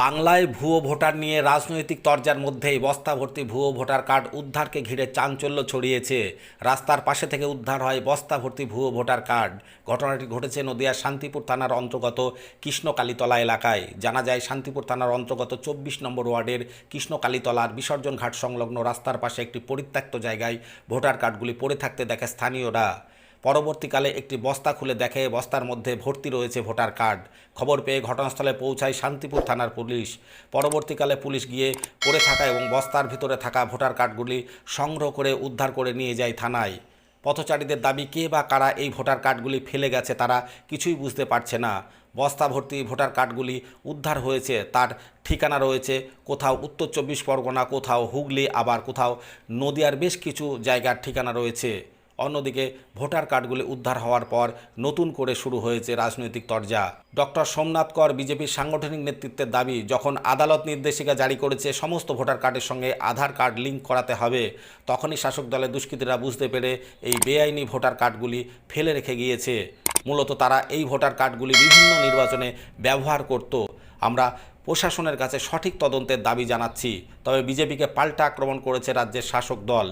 বাংলায় ভুয়ো ভোটার নিয়ে রাজনৈতিক তরজার মধ্যেই বস্তা ভর্তি ভুয়ো ভোটার কার্ড উদ্ধারকে ঘিরে চাঞ্চল্য ছড়িয়েছে। রাস্তার পাশে থেকে উদ্ধার হয় বস্তা ভর্তি ভুয়ো ভোটার কার্ড। ঘটনাটি ঘটেছে নদিয়ার শান্তিপুর থানার অন্তর্গত কৃষ্ণকালীতলা এলাকায়। জানা যায়, শান্তিপুর থানার অন্তর্গত চব্বিশ নম্বর ওয়ার্ডের কৃষ্ণকালীতলার বিসর্জন ঘাট সংলগ্ন রাস্তার পাশে একটি পরিত্যক্ত জায়গায় ভোটার কার্ডগুলি পড়ে থাকতে দেখে স্থানীয়রা। পরবর্তীকালে একটি বস্তা খুলে দেখে বস্তার মধ্যে ভর্তি রয়েছে ভোটার কার্ড। খবর পেয়ে ঘটনাস্থলে পৌঁছায় শান্তিপুর থানার পুলিশ। পরবর্তীকালে পুলিশ গিয়ে পড়ে থাকা এবং বস্তার ভিতরে থাকা ভোটার কার্ডগুলি সংগ্রহ করে উদ্ধার করে নিয়ে যায় থানায়। পথচারীদের দাবি, কে বা কারা এই ভোটার কার্ডগুলি ফেলে গেছে তারা কিছুই বুঝতে পারছে না। বস্তা ভর্তি ভোটার কার্ডগুলি উদ্ধার হয়েছে, তার ঠিকানা রয়েছে কোথাও উত্তর চব্বিশ পরগনা, কোথাও হুগলি, আবার কোথাও নদিয়ার বেশ কিছু জায়গার ঠিকানা রয়েছে। অন্যদিকে ভোটার কার্ডগুলি উদ্ধার হওয়ার পর নতুন করে শুরু হয়েছে রাজনৈতিক তরজা। ডক্টর সোমনাথ কর বিজেপির সাংগঠনিক নেতৃত্বের দাবি, যখন আদালত নির্দেশিকা জারি করেছে, সমস্ত ভোটার কার্ডের সঙ্গে আধার কার্ড লিঙ্ক করাতে হবে। তখনই শাসক দলের দুষ্কৃতীরা বুঝতে পেরে এই বেআইনি ভোটার কার্ডগুলি ফেলে রেখে গিয়েছে। মূলত তারা এই ভোটার কার্ডগুলি বিভিন্ন নির্বাচনে ব্যবহার করত। আমরা প্রশাসনের কাছে সঠিক তদন্তের দাবি জানাচ্ছি, তবে বিজেপিকে পাল্টা আক্রমণ করেছে রাজ্যের শাসক দল।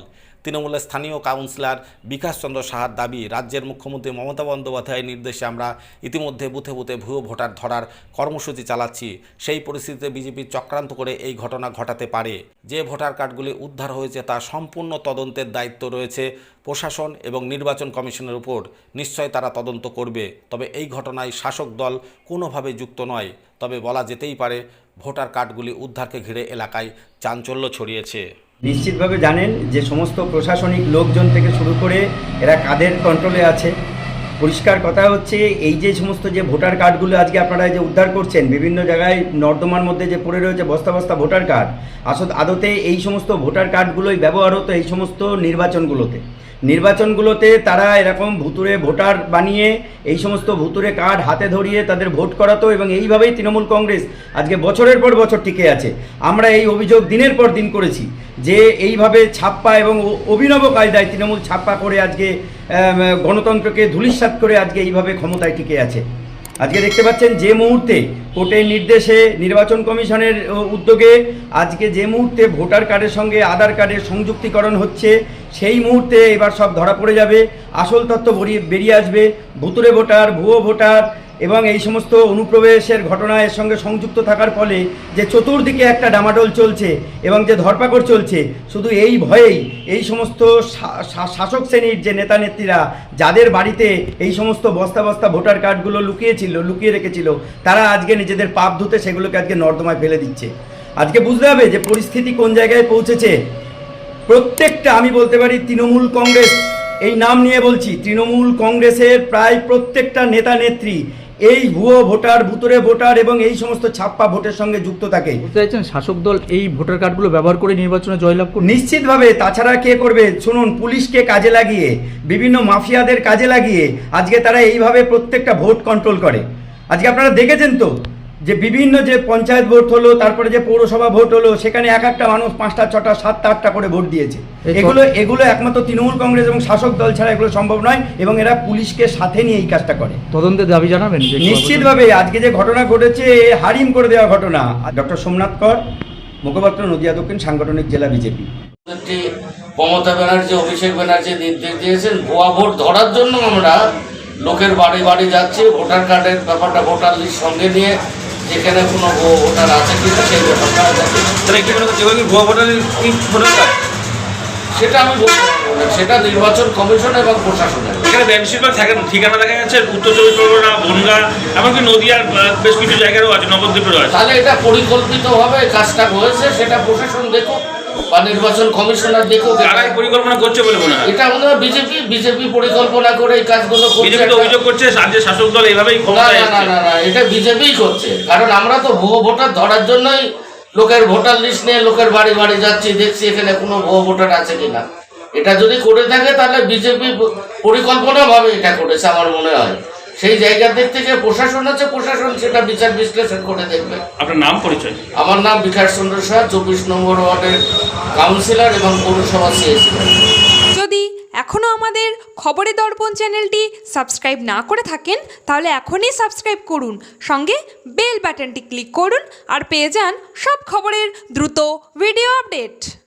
তৃণমূলের স্থানীয় কাউন্সিলর বিকাশচন্দ্র সাহার দাবি, রাজ্যের মুখ্যমন্ত্রী মমতা বন্দ্যোপাধ্যায়ের নির্দেশে আমরা ইতিমধ্যে বুথে বুথে ভুয়ো ভোটার ধরার কর্মসূচি চালাচ্ছি। সেই পরিস্থিতিতে বিজেপি চক্রান্ত করে এই ঘটনা ঘটাতে পারে। যে ভোটার কার্ডগুলি উদ্ধার হয়েছে তা সম্পূর্ণ তদন্তের দায়িত্ব রয়েছে প্রশাসন এবং নির্বাচন কমিশনের উপর। নিশ্চয় তারা তদন্ত করবে। তবে এই ঘটনায় শাসক দল কোনোভাবে যুক্ত নয়। তবে বলা যেতেই পারে, ভোটার কার্ডগুলি উদ্ধারকে ঘিরে এলাকায় চাঞ্চল্য ছড়িয়েছে। নিশ্চিতভাবে জানেন যে সমস্ত প্রশাসনিক লোকজন থেকে শুরু করে এরা কাদের কন্ট্রোলে আছে। পরিষ্কার কথা হচ্ছে, এই যে সমস্ত যে ভোটার কার্ডগুলো আজকে আপনারা যে উদ্ধার করছেন, বিভিন্ন জায়গায় নর্দমার মধ্যে যে পড়ে রয়েছে বস্তা বস্তা ভোটার কার্ড আসত আদতে এই সমস্ত ভোটার কার্ডগুলোই ব্যবহার হতো এই সমস্ত নির্বাচনগুলোতে। নির্বাচনগুলোতে তারা এরকম ভুতুরে ভোটার বানিয়ে, এই সমস্ত ভুতুরে কার্ড হাতে ধরিয়ে তাদের ভোট করাতো এবং এইভাবেই তৃণমূল কংগ্রেস আজকে বছরের পর বছর টিকে আছে। আমরা এই অভিযোগ দিনের পর দিন করেছি যে এইভাবে ছাপ্পা এবং অভিনব কায়দায় তৃণমূল ছাপ্পা করে আজকে গণতন্ত্রকে ধূলিসাৎ করে আজকে এইভাবে ক্ষমতায় টিকে আছে। আজকে দেখতে পাচ্ছেন যে মুহূর্তে কোর্টের নির্দেশে নির্বাচন কমিশনের উদ্যোগে আজকে যে মুহূর্তে ভোটার কার্ডের সঙ্গে আধার কার্ডের সংযুক্তিকরণ হচ্ছে, সেই মুহূর্তে এবার সব ধরা পড়ে যাবে। আসল তথ্য বেরিয়ে আসবে। ভুতুরে ভোটার, ভুয়ো ভোটার এবং এই সমস্ত অনুপ্রবেশের ঘটনা এর সঙ্গে সংযুক্ত থাকার ফলে যে চতুর্দিকে একটা ডামাডোল চলছে এবং যে ধরপাকড় চলছে, শুধু এই ভয়েই এই সমস্ত শাসক শ্রেণির যে নেতা নেত্রীরা, যাদের বাড়িতে এই সমস্ত বস্তা বস্তা ভোটার কার্ডগুলো লুকিয়েছিল, লুকিয়ে রেখেছিল, তারা আজকে নিজেদের পাপ ধুতে সেগুলোকে আজকে নর্দমায় ফেলে দিচ্ছে। আজকে বুঝতে হবে যে পরিস্থিতি কোন জায়গায় পৌঁছেছে। প্রত্যেকটা আমি বলতে পারি তৃণমূল কংগ্রেস, এই নাম নিয়ে বলছি, তৃণমূল কংগ্রেসের প্রায় প্রত্যেকটা নেতা নেত্রী এই ভুয়ো ভোটার ভুতুরে ভোটার এবং এই সমস্ত ছাপ্পা ভোটের সঙ্গে যুক্ত থাকে বুঝতে চাইছেন? শাসক দল এই ভোটার কার্ডগুলো ব্যবহার করে নির্বাচনে জয়লাভ করবে নিশ্চিতভাবে তাছাড়া কে করবে? শুনুন পুলিশকে কাজে লাগিয়ে বিভিন্ন মাফিয়াদের কাজে লাগিয়ে আজকে তারা এইভাবে প্রত্যেকটা ভোট কন্ট্রোল করে। আজকে আপনারা দেখেছেন তো? যে বিভিন্ন যে পঞ্চায়েত ভোট হলো তারপরে যে পৌরসভা ভোট হলো সেখানে এক একটা মানুষ পাঁচটা ছটা সাতটা আটটা করে ভোট দিয়েছে। এগুলো এগুলো একমাত্র তৃণমূল কংগ্রেস এবং শাসক দল ছাড়া এগুলো সম্ভব নয় এবং এরা পুলিশকে সাথে নিয়ে এই কাজটা করে। তদন্তের দাবি জানাবেন যে নিশ্চিতভাবে আজকে যে ঘটনা ঘটেছে এ হারিম করে দেওয়া ঘটনা। ডক্টর সোমনাথ কর মুখপাত্র নদিয়া দক্ষিণ সাংগঠনিক জেলা বিজেপি। মমতা ব্যানার্জি অভিষেক ব্যানার্জি নির্দেশ দিয়েছেন ভুয়া ভোট ধরার জন্য আমরা লোকের বাড়ি বাড়ি যাচ্ছি ভোটার কার্ডের ব্যাপারটা ভোটার লিস্ট সঙ্গে নিয়ে যেখানে কোনো গো ভোটার আছে কিনা সেই ব্যাপারটা দেখি। তাহলে করছে ভুয়া ভোটার কি ভোটার কার্ড? সেটা আমি বলতে সেটা নির্বাচন কমিশন এবং প্রশাসনের এখানে বেশিরভাগ থাকে ঠিকানা দেখা যাচ্ছে উত্তর চব্বিশ পরগনা বনগা এমনকি নদীয়ার বেশ কিছু জায়গারও আছে নবদ্বীপেরও আছে তাহলে এটা পরিকল্পিতভাবে কাজটা হয়েছে সেটা প্রশাসন দেখুক বা নির্বাচন কমিশনার দেখুক কারাই পরিকল্পনা করছে বলে মনে হয়। এটা মনে হয় বিজেপি বিজেপি পরিকল্পনা করে এই কাজগুলো করছে বিজেপি তো অভিযোগ করছে রাজ্যের শাসক দল এইভাবেই ক্ষমতায় না না না এটা বিজেপিই করছে। কারণ আমরা তো ভুয়ো ভোটার ধরার জন্যই লোকের ভোটার লিস্ট নিয়ে লোকের বাড়ি বাড়ি যাচ্ছি দেখছি এখানে কোনো ভুয়ো ভোটার আছে কিনা। এটা যদি করে থাকে তাহলে বিজেপি পরিকল্পনা ভাবে এটা করেছে আমার মনে হয়। সেই জায়গার থেকে প্রশাসন আছে প্রশাসন সেটা বিচার বিশ্লেষণ করে দেখবে। আপনার নাম পরিচয়? আমার নাম বিকাশ চন্দ্র শাহ চব্বিশ নম্বর ওয়ার্ডের কাউন্সিলর এবং পৌরসভা সিএসি যদি এখনও আমাদের খবরে দর্পণ চ্যানেলটি সাবস্ক্রাইব না করে থাকেন তাহলে এখনই সাবস্ক্রাইব করুন। সঙ্গে বেল বাটনটি ক্লিক করুন আর পেয়ে যান সব খবরের দ্রুত ভিডিও আপডেট।